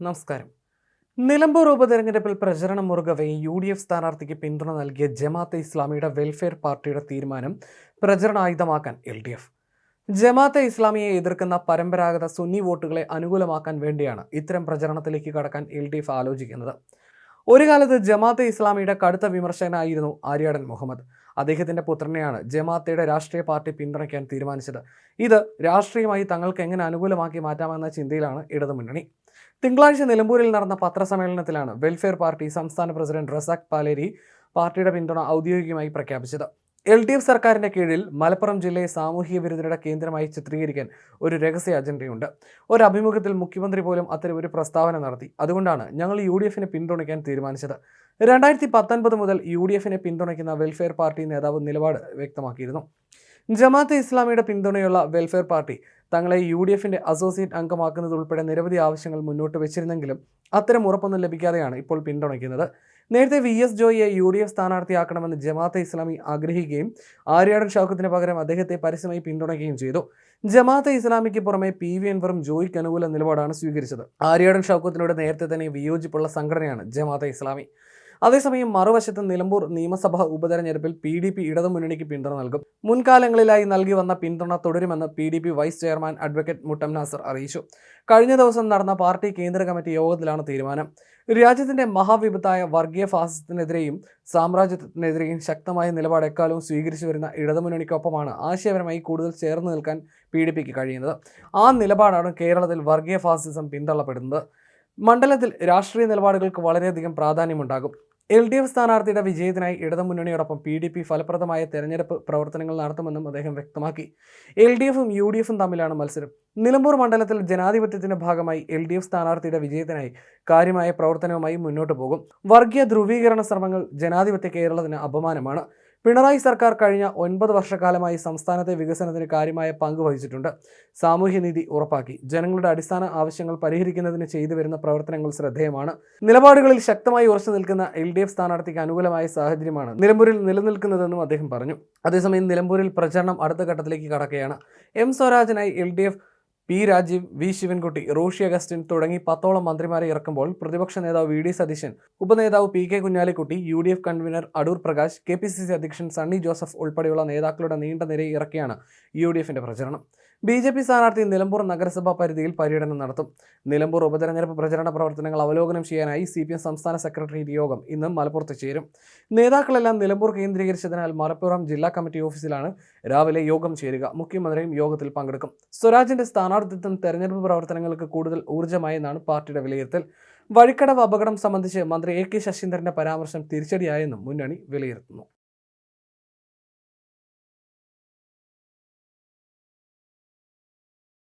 നമസ്കാരം. നിലമ്പൂർ ഉപതെരഞ്ഞെടുപ്പിൽ പ്രചരണം മുറുകവെ യു ഡി എഫ് സ്ഥാനാർത്ഥിക്ക് പിന്തുണ നൽകിയ ജമാഅത്തെ ഇസ്ലാമിയുടെ വെൽഫെയർ പാർട്ടിയുടെ തീരുമാനം പ്രചരണായുധമാക്കാൻ എൽ ഡി എഫ് ജമാഅത്തെ ഇസ്ലാമിയെ എതിർക്കുന്ന പരമ്പരാഗത സുന്നി വോട്ടുകളെ അനുകൂലമാക്കാൻ വേണ്ടിയാണ് ഇത്തരം പ്രചരണത്തിലേക്ക് കടക്കാൻ എൽ ഡി എഫ് ആലോചിക്കുന്നത്. ഒരു കാലത്ത് ജമാഅത്തെ ഇസ്ലാമിയുടെ കടുത്ത വിമർശകനായിരുന്നു ആര്യാടൻ മുഹമ്മദ്. അദ്ദേഹത്തിന്റെ പുത്രനെയാണ് ജമാഅത്തയുടെ രാഷ്ട്രീയ പാർട്ടി പിന്തുണയ്ക്കാൻ തീരുമാനിച്ചത്. ഇത് രാഷ്ട്രീയമായി തങ്ങൾക്ക് എങ്ങനെ അനുകൂലമാക്കി മാറ്റാമെന്ന ചിന്തയിലാണ് ഇടതുമുന്നണി. തിങ്കളാഴ്ച നിലമ്പൂരിൽ നടന്ന പത്രസമ്മേളനത്തിലാണ് വെൽഫെയർ പാർട്ടി സംസ്ഥാന പ്രസിഡന്റ് റസാഖ് പാലേരി പാർട്ടിയുടെ പിന്തുണ ഔദ്യോഗികമായി പ്രഖ്യാപിച്ചത്. എൽ ഡി എഫ് സർക്കാരിന്റെ കീഴിൽ മലപ്പുറം ജില്ലയെ സാമൂഹിക വിരുദ്ധരുടെ കേന്ദ്രമായി ചിത്രീകരിക്കാൻ ഒരു രഹസ്യ അജണ്ടയുണ്ട്. ഒരു അഭിമുഖത്തിൽ മുഖ്യമന്ത്രി പോലും അത്തരം ഒരു പ്രസ്താവന നടത്തി. അതുകൊണ്ടാണ് ഞങ്ങൾ യു ഡി എഫിനെ പിന്തുണയ്ക്കാൻ തീരുമാനിച്ചത്. രണ്ടായിരത്തി പത്തൊൻപത് മുതൽ യു ഡി എഫിനെ പിന്തുണയ്ക്കുന്ന വെൽഫെയർ പാർട്ടി നേതാവ് നിലപാട് വ്യക്തമാക്കിയിരുന്നു. ജമാഅത്ത് ഇസ്ലാമിയുടെ പിന്തുണയുള്ള വെൽഫെയർ പാർട്ടി തങ്ങളെ യു ഡി എഫിന്റെ അസോസിയേറ്റ് അംഗമാക്കുന്നത് ഉൾപ്പെടെ നിരവധി ആവശ്യങ്ങൾ മുന്നോട്ട് വെച്ചിരുന്നെങ്കിലും അത്തരം ഉറപ്പൊന്നും ലഭിക്കാതെയാണ് ഇപ്പോൾ പിന്തുണയ്ക്കുന്നത്. നേരത്തെ വി എസ് ജോയിയെ യു ഡി എഫ് സ്ഥാനാർത്ഥിയാക്കണമെന്ന് ജമാഅത്തെ ഇസ്ലാമി ആഗ്രഹിക്കുകയും ആര്യാടൻ ഷൗക്കത്തിന് പകരം അദ്ദേഹത്തെ പരസ്യമായി പിന്തുണയ്ക്കുകയും ചെയ്തു. ജമാഅത്തെ ഇസ്ലാമിക്ക് പുറമെ പി വി എൻവറും ജോയിക്ക് അനുകൂല നിലപാടാണ് സ്വീകരിച്ചത്. ആര്യാടൻ ഷൗക്കത്തിനോട് നേരത്തെ തന്നെ വിയോജിപ്പുള്ള സംഘടനയാണ് ജമാഅത്തെ ഇസ്ലാമി. അതേസമയം മറുവശത്ത് നിലമ്പൂർ നിയമസഭാ ഉപതെരഞ്ഞെടുപ്പിൽ പി ഡി പി ഇടതുമുന്നണിക്ക് പിന്തുണ നൽകും. മുൻകാലങ്ങളിലായി നൽകി വന്ന പിന്തുണ തുടരുമെന്ന് P D P vice chairman advocate Muttam Nasar അറിയിച്ചു. കഴിഞ്ഞ ദിവസം നടന്ന പാർട്ടി കേന്ദ്ര കമ്മിറ്റി യോഗത്തിലാണ് തീരുമാനം. രാജ്യത്തിന്റെ മഹാവിപത്തായ വർഗീയ ഫാസിസത്തിനെതിരെയും സാമ്രാജ്യത്തിനെതിരെയും ശക്തമായ നിലപാട് എക്കാലവും സ്വീകരിച്ചു വരുന്ന ഇടതുമുന്നണിക്കൊപ്പമാണ് ആശയപരമായി കൂടുതൽ ചേർന്ന് നിൽക്കാൻ പി ഡി പിക്ക് കഴിയുന്നത്. ആ നിലപാടാണ് കേരളത്തിൽ വർഗീയ ഫാസിസം പിന്തള്ളപ്പെടുന്നത്. മണ്ഡലത്തിൽ രാഷ്ട്രീയ നിലപാടുകൾക്ക് വളരെയധികം പ്രാധാന്യമുണ്ടാകും. എൽ ഡി എഫ് സ്ഥാനാർത്ഥിയുടെ വിജയത്തിനായി ഇടതുമുന്നണിയോടൊപ്പം പി ഡി പി ഫലപ്രദമായ തെരഞ്ഞെടുപ്പ് പ്രവർത്തനങ്ങൾ നടത്തുമെന്നും അദ്ദേഹം വ്യക്തമാക്കി. എൽ ഡി എഫും യു ഡി എഫും തമ്മിലാണ് മത്സരം. നിലമ്പൂർ മണ്ഡലത്തിൽ ജനാധിപത്യത്തിന്റെ ഭാഗമായി എൽ ഡി എഫ് സ്ഥാനാർത്ഥിയുടെ വിജയത്തിനായി കാര്യമായ പ്രവർത്തനവുമായി മുന്നോട്ട് പോകും. വർഗീയ ധ്രുവീകരണ ശ്രമങ്ങൾ ജനാധിപത്യ കേരളത്തിന് അപമാനമാണ്. പിണറായി സർക്കാർ കഴിഞ്ഞ ഒൻപത് വർഷക്കാലമായി സംസ്ഥാനത്തെ വികസനത്തിന് കാര്യമായ പങ്ക് വഹിച്ചിട്ടുണ്ട്. സാമൂഹ്യനീതി ഉറപ്പാക്കി. ജനങ്ങളുടെ അടിസ്ഥാന ആവശ്യങ്ങൾ പരിഹരിക്കുന്നതിന് ചെയ്തു വരുന്ന പ്രവർത്തനങ്ങൾ ശ്രദ്ധേയമാണ്. നിലപാടുകളിൽ ശക്തമായി ഉറച്ചു നിൽക്കുന്ന എൽ ഡി എഫ് സ്ഥാനാർത്ഥിക്ക് അനുകൂലമായ സാഹചര്യമാണ് നിലമ്പൂരിൽ നിലനിൽക്കുന്നതെന്നും അദ്ദേഹം പറഞ്ഞു. അതേസമയം നിലമ്പൂരിൽ പ്രചരണം അടുത്ത ഘട്ടത്തിലേക്ക് കടക്കുകയാണ്. M സ്വരാജനായി L D F P Rajeev V Sivankutty Roshy Augustine തുടങ്ങി പത്തോളം മന്ത്രിമാരെ ഇറക്കുമ്പോൾ പ്രതിപക്ഷ നേതാവ് V D Satheesan ഉപനേതാവ് P K Kunhalikutty U D F convener Adoor Prakash K P C C അധ്യക്ഷൻ സണ്ണി ജോസഫ് ഉൾപ്പെടെയുള്ള നേതാക്കളുടെ നീണ്ട നിരയെ ഇറക്കിയാണ് യു ഡി എഫിന്റെ പ്രചരണം. ബി ജെ പി സ്ഥാനാർത്ഥി നിലമ്പൂർ നഗരസഭാ പരിധിയിൽ പര്യടനം നടത്തും. നിലമ്പൂർ ഉപതെരഞ്ഞെടുപ്പ് പ്രചരണ പ്രവർത്തനങ്ങൾ അവലോകനം ചെയ്യാനായി സി പി എം സംസ്ഥാന സെക്രട്ടേറിയറ്റ് യോഗം ഇന്ന് മലപ്പുറത്ത് ചേരും. നേതാക്കളെല്ലാം നിലമ്പൂർ കേന്ദ്രീകരിച്ചതിനാൽ മലപ്പുറം ജില്ലാ കമ്മിറ്റി ഓഫീസിലാണ് രാവിലെ യോഗം ചേരുക. മുഖ്യമന്ത്രിയും യോഗത്തിൽ പങ്കെടുക്കും. സ്വരാജിന്റെ സ്ഥാനാർത്ഥിത്വം തെരഞ്ഞെടുപ്പ് പ്രവർത്തനങ്ങൾക്ക് കൂടുതൽ ഊർജമായെന്നാണ് പാർട്ടിയുടെ വിലയിരുത്തൽ. വഴിക്കടവ് അപകടം സംബന്ധിച്ച് മന്ത്രി എ കെ ശശീന്ദ്രന്റെ പരാമർശം തിരിച്ചടിയായെന്നും മുന്നണി വിലയിരുത്തുന്നു.